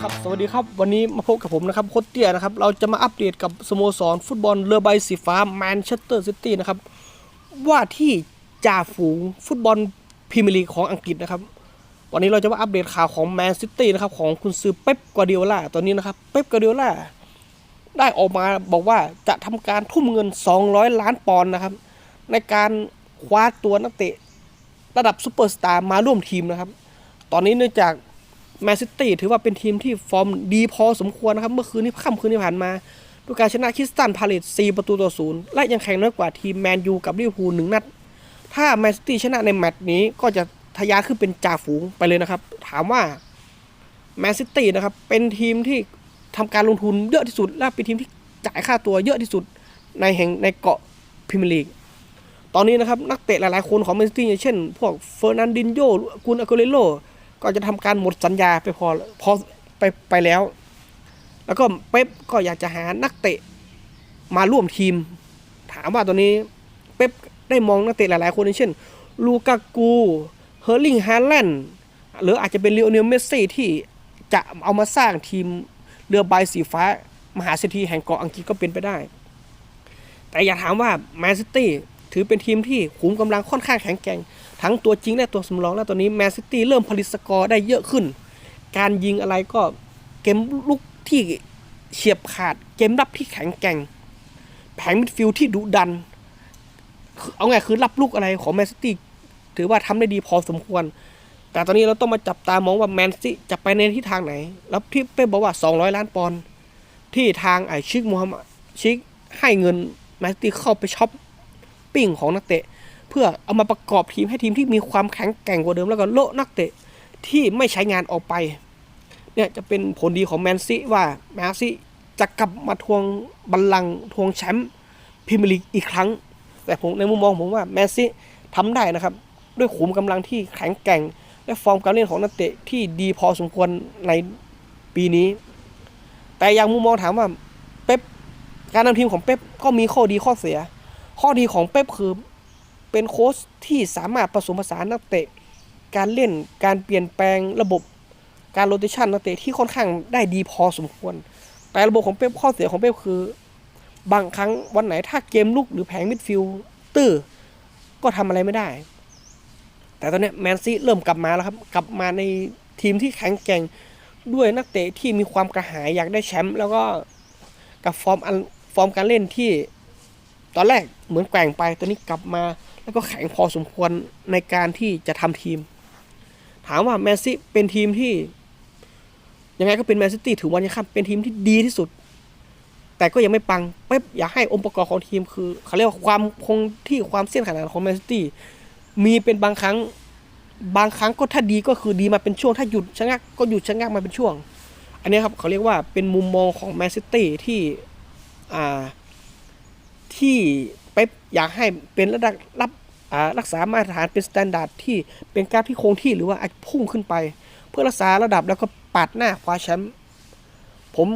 ครับสวัสดีครับวันนี้มาพบกับผมนะครับโคตเตี้ยนะครับเราจะมาอัปเดตกับสโมสรฟุตบอลเรือใบสีฟ้าแมนเชสเตอร์ซิตี้นะครับว่าที่จ่าฝูงฟุตบอลพรีเมียร์ลีกของอังกฤษนะครับวันนี้เราจะมาอัปเดตข่าวของแมนซิตี้นะครับของคุณซื้อเป๊ปกวาร์ดิโอลาตอนนี้นะครับเป๊ปกวาร์ดิโอลาได้ออกมาบอกว่าจะทำการทุ่มเงิน 200 ล้านปอนด์นะครับในการ คว้าตัวนักเตะระดับซูเปอร์สตาร์มาร่วมทีมนะครับ ตอนนี้เนื่องจากแมนซิตี้ถือว่าเป็นทีมที่ฟอร์มดีพอสมควรนะครับ เมื่อคืนนี้ค่ำคืนที่ผ่านมาด้วยการชนะคริสตันพาเลต4ประตูต่อศูนย์และยังแข่งน้อยกว่าทีมแมนยูกับลิเวอร์พูลหนึ่งนัด ถ้าแมนซิตี้ชนะในแมตช์นี้ก็จะทะยานขึ้นเป็นจ่าฝูงไปเลยนะครับ ถามว่าแมนซิตี้นะครับเป็นทีมที่ทำการลงทุนเยอะที่สุด และเป็นทีมที่จ่ายค่าตัวเยอะที่สุดในแห่งในเกาะพรีเมียร์ลีก ตอนนี้นะครับนักเตะหลายๆคนของแมนซิตี้อย่างเช่น พวกเฟอร์นันดินโยกุนอาโกเรโลก็จะทำการหมดสัญญาไปพอพอไปไปแล้ว แล้วก็เป๊ปก็อยากจะหานักเตะมาร่วมทีม ถามว่าตอนนี้เป๊ปได้มองนักเตะหลายๆคนอย่างเช่น ลูกากู เฮอร์ลิงฮาแลนด์หรืออาจจะเป็นเลโอเนลเมสซี่ที่จะเอามาสร้างทีมเรือใบสีฟ้า มหาเศรษฐีแห่งเกาะอังกฤษก็เป็นไปได้ แต่อย่าถามว่าแมนซิตี้ ถือเป็นทีมที่ขุมกำลังค่อนข้างแข็งแกร่ง ทั้งตัวจริงและตัวสำรอง แล้วตอนนี้แมนซิตี้เริ่มผลิตสกอร์ได้เยอะขึ้น การยิงอะไรก็เกมลุกที่เฉียบขาด เกมรับที่แข็งแกร่ง แผงมิดฟิลด์ที่ดุดัน เอาไงคือรับลูกอะไรของแมนซิตี้ถือว่าทำได้ดีพอสมควร แต่ตอนนี้เราต้องมาจับตามองว่าแมนซิตี้จะไปในทิศทางไหน แล้วที่เป้บอกว่า 200 ล้านปอนด์ที่ทางไอชิกมูฮัมหมัดชิกให้เงินแมนซิตี้เข้าไปช็อป ปิ้งของนักเตะ เพื่อเอามาประกอบทีมให้ทีมที่มีความแข็งแกร่งกว่าเดิมแล้วก็โละนักเตะที่ไม่ใช้งานออกไปเนี่ยจะเป็นผลดีของแมนซีว่าแมนซีจะกลับมาทวงบัลลังก์ทวงแชมป์พรีเมียร์ลีกอีกครั้ง แต่ผมในมุมมองผมว่าแมนซีทำได้นะครับ ด้วยขุมกำลังที่แข็งแกร่ง และฟอร์มการเล่นของนักเตะที่ดีพอสมควรในปีนี้ แต่อย่างมุมมองถามว่าเป๊ปการนำทีมของเป๊ปก็มีข้อดีข้อเสีย ข้อดีของเป๊ปคือเป็นโค้ชที่สามารถผสมผสานนักเตะ การเล่นการเปลี่ยนแปลงระบบการโรเตชันนักเตะที่ค่อนข้างได้ดีพอสมควร แต่ระบบของเป๊ปข้อเสียของเป๊ปคือ บางครั้งวันไหนถ้าเกมลุกหรือแผงมิดฟิลด์ตื้อก็ทำอะไรไม่ได้ แต่ตอนนี้แมนซีเริ่มกลับมาแล้วครับ กลับมาในทีมที่แข็งแกร่งด้วยนักเตะที่มีความกระหายอยากได้แชมป์แล้วก็กับฟอร์มอันฟอร์มการเล่นที่ ตอนแรกเหมือนแกว่งไปตอนนี้กลับมา แล้วก็แข็งพอสมควรในการที่จะทำทีม ถามว่าแมนซีเป็นทีมที่ ยังไงก็เป็นแมนซิตี้ถือวันยังค่ำเป็นทีมที่ดีที่สุด แต่ก็ยังไม่ปังเป๊ปอยากให้องค์ประกอบของทีมคือเขาเรียกว่าความคงที่ความเสี่ยงขนาดของแมนซิตี้มีเป็นบางครั้งบางครั้งก็ถ้าดีก็คือดีมาเป็นช่วงถ้าหยุดชะงักก็หยุดชะงักมาเป็นช่วง อันนี้ครับเขาเรียกว่าเป็นมุมมองของแมนซิตี้ที่อ่า ที่เป๊ปอยากให้เป็นระดับรับรักษามาตรฐานเป็นสแตนดาร์ดที่เป็นกราฟที่คงที่หรือว่าพุ่งขึ้นไป เพื่อรักษาระดับแล้วก็ปาดหน้าคว้าแชมป์ผม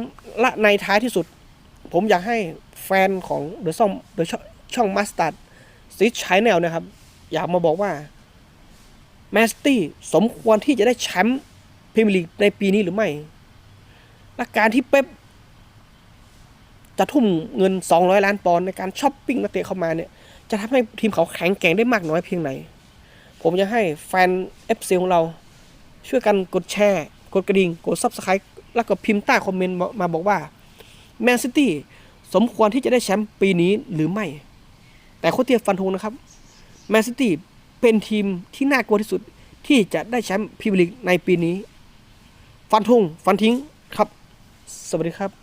ละในท้ายที่สุด ผมอยากให้แฟนของเดอะซ่องเดอะช่องมาสตาร์ดซิชชัยแนลนะครับ อยากมาบอกว่าแมสตี้สมควรที่จะได้แชมป์พรีเมียร์ลีกในปีนี้หรือไม่และการที่เป๊ป จะทุ่มเงิน 200 ล้านปอนด์ในการช้อปปิ้งนักเตะเข้ามาเนี่ย จะทำให้ทีมเขาแข็งแกร่งได้มากน้อยเพียงไหน ผมจะให้แฟน FC ของเรา ช่วยกันกดแชร์ กดกระดิ่ง กด Subscribe แล้วก็พิมพ์ใต้คอมเมนต์มาบอกว่าแมนซิตี้สมควรที่จะได้แชมป์ปีนี้หรือไม่ แต่โคตรเทียฟันธงนะครับแมนซิตี้เป็นทีมที่น่ากลัวที่สุดที่จะได้แชมป์พรีเมียร์ลีกในปีนี้ ฟันธงฟันทิ้งครับ สวัสดีครับ